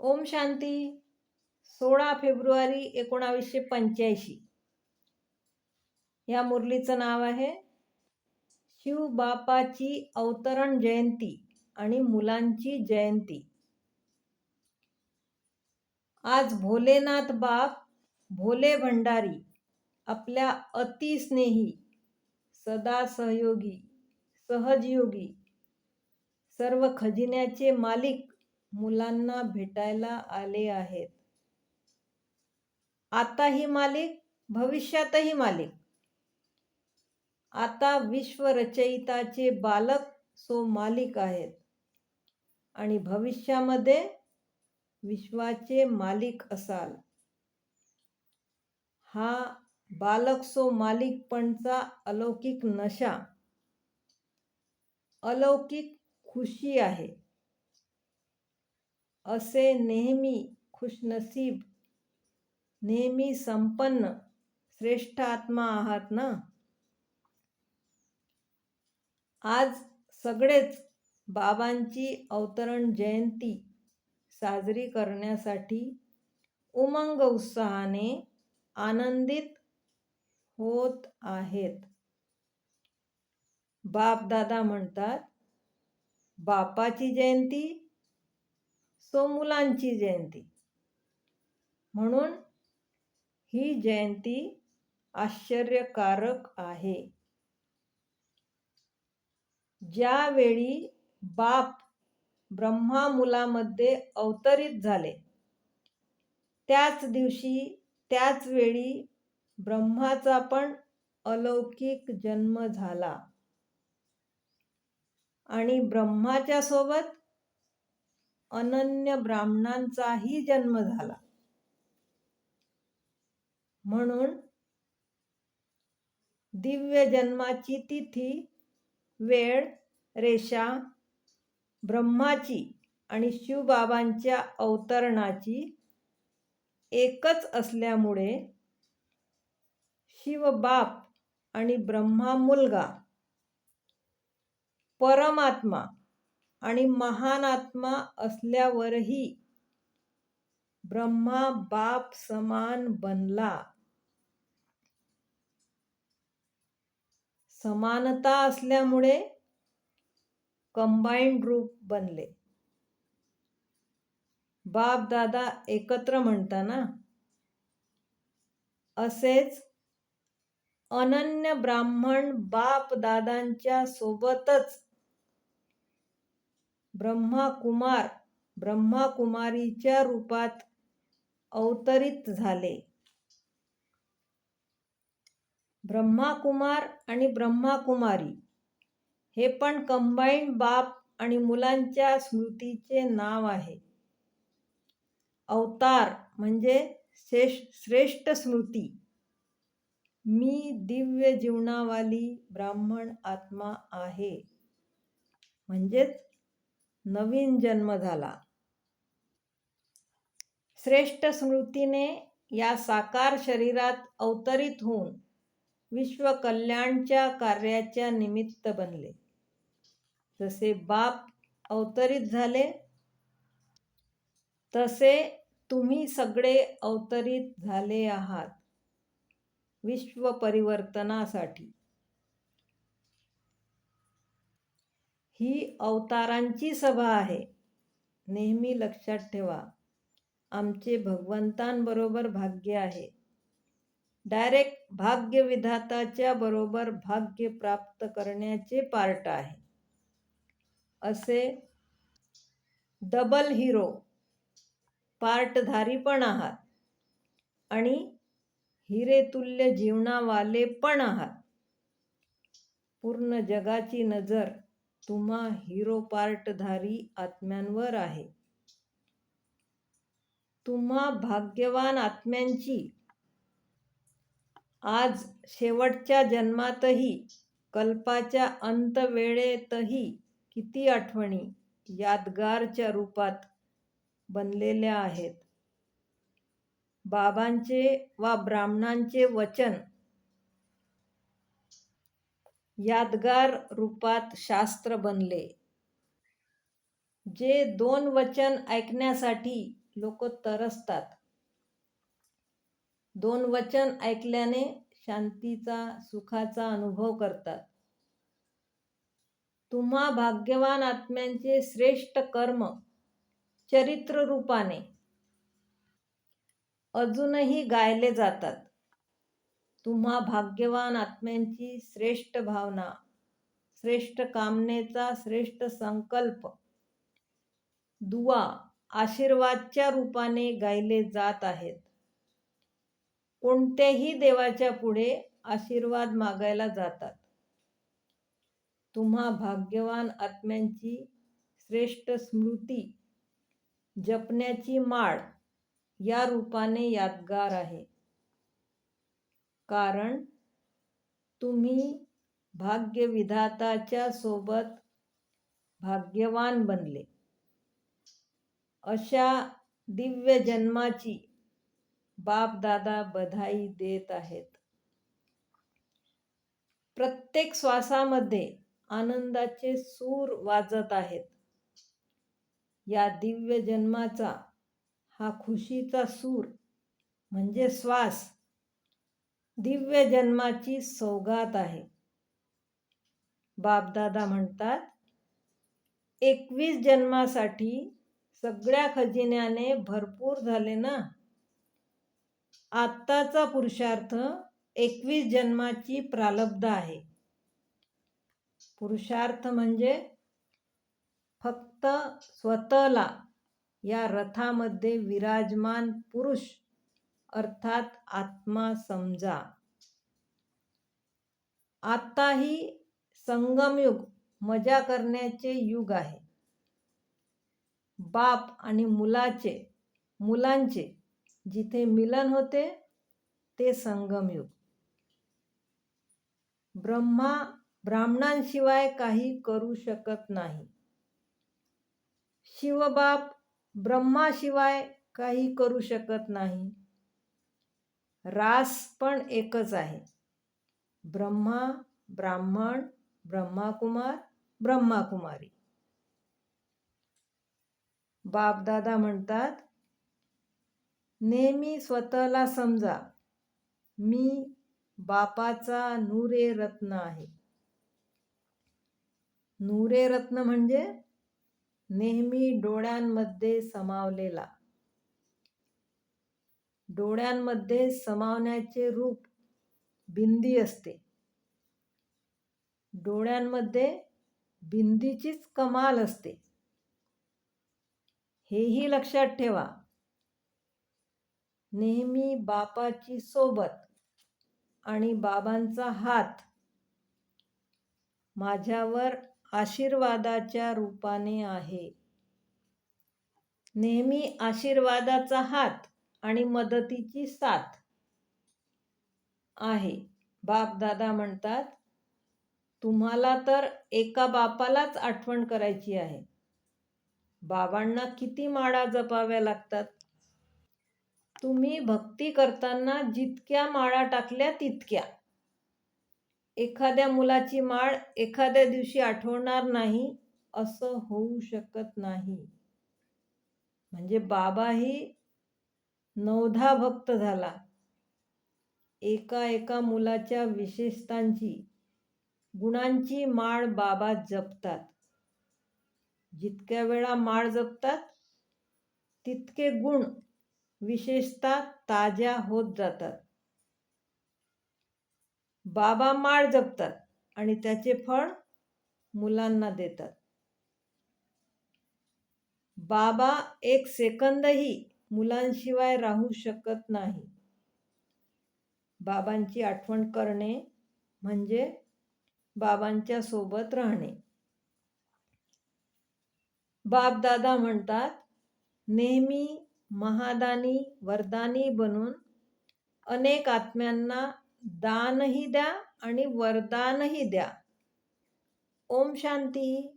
ओम शांती. सोळा फेब्रुवारी एकोणावीसशे पंच्याऐंशी. या मुरलीचं नाव आहे शिवबापाची अवतरण जयंती आणि मुलांची जयंती. आज भोलेनाथ बाप भोले भंडारी आपल्या अतिस्नेही सदा सहयोगी सहजयोगी सर्व खजिन्याचे मालिक मुलांना भेटायला आले आहेत. आताही मालिक भविष्यातही मालिक. आता विश्वरचयिताचे बालक सो मालिक आहेत. आणि भविष्यामध्ये विश्वाचे मालिक असाल. हा बालक सो मालिकपणचा अलौकिक नशा. अलौकिक खुशी आहे. असे नेहमी खुशनसीब नेहमी संपन्न श्रेष्ठ आत्मा आहात ना? आज सगळेच बाबांची अवतरण जयंती साजरी करण्यासाठी उमंग उत्साहाने आनंदित होत आहेत. बाप दादा म्हणतात बापाची जयंती सो मुलांची जयंती. म्हणून ही जयंती आश्चर्यकारक आहे. ज्यावेळी बाप ब्रह्मा मुलामध्ये अवतरित झाले त्याच दिवशी त्याच वेळी ब्रह्माचा पण अलौकिक जन्म झाला. आणि ब्रह्माच्या सोबत अनन्य ब्राह्मणांचाही जन्म झाला. म्हणून दिव्य जन्माची तिथी वेळ रेषा ब्रह्माची आणि शिवबाबांच्या अवतरणाची एकच असल्यामुळे शिवबाप आणि ब्रह्मा मुलगा परमात्मा आणि महान आत्मा असल्यावरही ब्रह्मा बाप समान बनला. समानता असल्यामुळे कंबाईंड रूप बनले. बाप दादा एकत्र म्हणताना असेच अनन्य ब्राह्मण बाप दादांच्या सोबतच ब्रह्मा कुमार ब्रह्मा कुमारीच्या रूपात अवतरित झाले. ब्रह्मा कुमार आणि ब्रह्मा कुमारी हे पण कंबाईंड बाप आणि मुलांच्या स्मृतीचे नाव आहे. अवतार म्हणजे श्रेष्ठ स्मृती. मी दिव्य जीवनावाली ब्राह्मण आत्मा आहे. म्हणजेच नवीन जन्म झाला. श्रेष्ठ स्मृतीने या साकार शरीरात अवतरित होऊन विश्व कल्याणच्या कार्याच्या निमित्त बनले. जसे बाप अवतरित झाले तसे तुम्ही सगळे अवतरित झाले आहात. विश्व परिवर्तनासाठी. ही अवतारांची सभा आहे. नेहमी लक्षात ठेवा आमचे भगवंतांबरोबर भाग्य आहे. डायरेक्ट भाग्य विधाताच्या बरोबर भाग्य प्राप्त करण्याचे पार्ट आहे. असे डबल हिरो पार्टधारी पण आहात आणि हिरेतुल्य जीवनावाले पण आहात. पूर्ण जगाची नजर तुम्हा हिरो पार्टधारी आत्म्यांवर आहे. तुम्हा भाग्यवान आत्म्यांची आज शेवटच्या जन्मातही कल्पाच्या अंतवेळेतही किती आठवणी यादगारच्या रूपात बनलेल्या आहेत. बाबांचे वा ब्राह्मणांचे वचन यादगार रूपात शास्त्र बनले. जे दोन वचन ऐकण्यासाठी लोक तरसतात. दोन वचन ऐकल्याने शांतीचा सुखाचा अनुभव करतात. तुम्हा भाग्यवान आत्म्यांचे श्रेष्ठ कर्म चरित्र रूपाने अजूनही गायले जातात. तुम्हा भाग्यवान आत्म्यांची श्रेष्ठ भावना श्रेष्ठ कामनेचा श्रेष्ठ संकल्प. दुवा आशीर्वादच्या रूपाने गायले जात आहेत. कोणत्याही देवाच्या पुढे आशीर्वाद मागायला जातात. तुम्हा भाग्यवान आत्म्यांची श्रेष्ठ स्मृती जपण्याची माळ या रूपाने यादगार आहे. कारण तुम्ही भाग्यविधाताच्या सोबत भाग्यवान बनले. अशा दिव्य जन्माची बाप दादा बधाई देत आहेत. प्रत्येक श्वासामध्ये आनंदाचे सूर वाजत आहेत. या दिव्य जन्माचा हा खुशीचा सूर म्हणजे श्वास दिव्य जन्माची सौगात आहे. बापदादा म्हणतात एकवीस जन्मासाठी सगळ्या खजिन्याने भरपूर झाले ना? आत्ताचा पुरुषार्थ एकवीस जन्माची प्रालब्ध आहे. पुरुषार्थ म्हणजे फक्त स्वतःला या रथामध्ये विराजमान पुरुष अर्थात आत्मा समजा. आताही संगमयुग मजा करण्याचे युग आहे. बाप आणि मुलाचे मुलांचे जिथे मिलन होते ते संगमयुग. ब्रह्मा ब्राह्मणांशिवाय काही करू शकत नाही. शिवबाप ब्रह्माशिवाय काही करू शकत नाही. रास पण एकच आहे. ब्रह्मा ब्राह्मण ब्रह्माकुमार ब्रह्माकुमारी. बापदादा म्हणतात नेहमी स्वतःला समजा. मी बापाचा नूरे रत्न आहे. नूरे रत्न म्हणजे नेहमी डोळ्यांमध्ये समावलेला. डोळ्यांमध्ये समावण्याचे रूप बिंदी असते. डोळ्यांमध्ये बिंदीचीच कमाल असते. हेही लक्षात ठेवा. नेहमी बापाची सोबत आणि बाबांचा हात माझ्यावर आशीर्वादाच्या रूपाने आहे. नेहमी आशीर्वादाचा हात आणि मदतीची साथ आहे. बाप दादा म्हणतात तुम्हाला तर एका बापालाच आठवण करायची आहे. बाबांना किती माळा जपाव्या लागतात. तुम्ही भक्ती करताना जितक्या माळा टाकल्या तितक्या. एखाद्या मुलाची माळ एखाद्या दिवशी आठवणार नाही असं होऊ शकत नाही. म्हणजे बाबाही नवधा भक्त झाला. एका एका मुलाच्या विशेषतांची गुणांची माळ बाबा जपतात. जितक्या वेळा माळ जपतात तितके गुण विशेषता ताज्या होत जातात. बाबा माळ जपतात आणि त्याचे फळ मुलांना देतात. बाबा एक सेकंदही मुलांशिवाय राहू शकत नाही. बाबांची आठवण करणे म्हणजे बाबांच्या सोबत राहणे. बाप दादा म्हणतात नेहमी महादानी वरदानी बनून अनेक आत्म्यांना दानही द्या आणि वरदानही द्या. ओम शांती.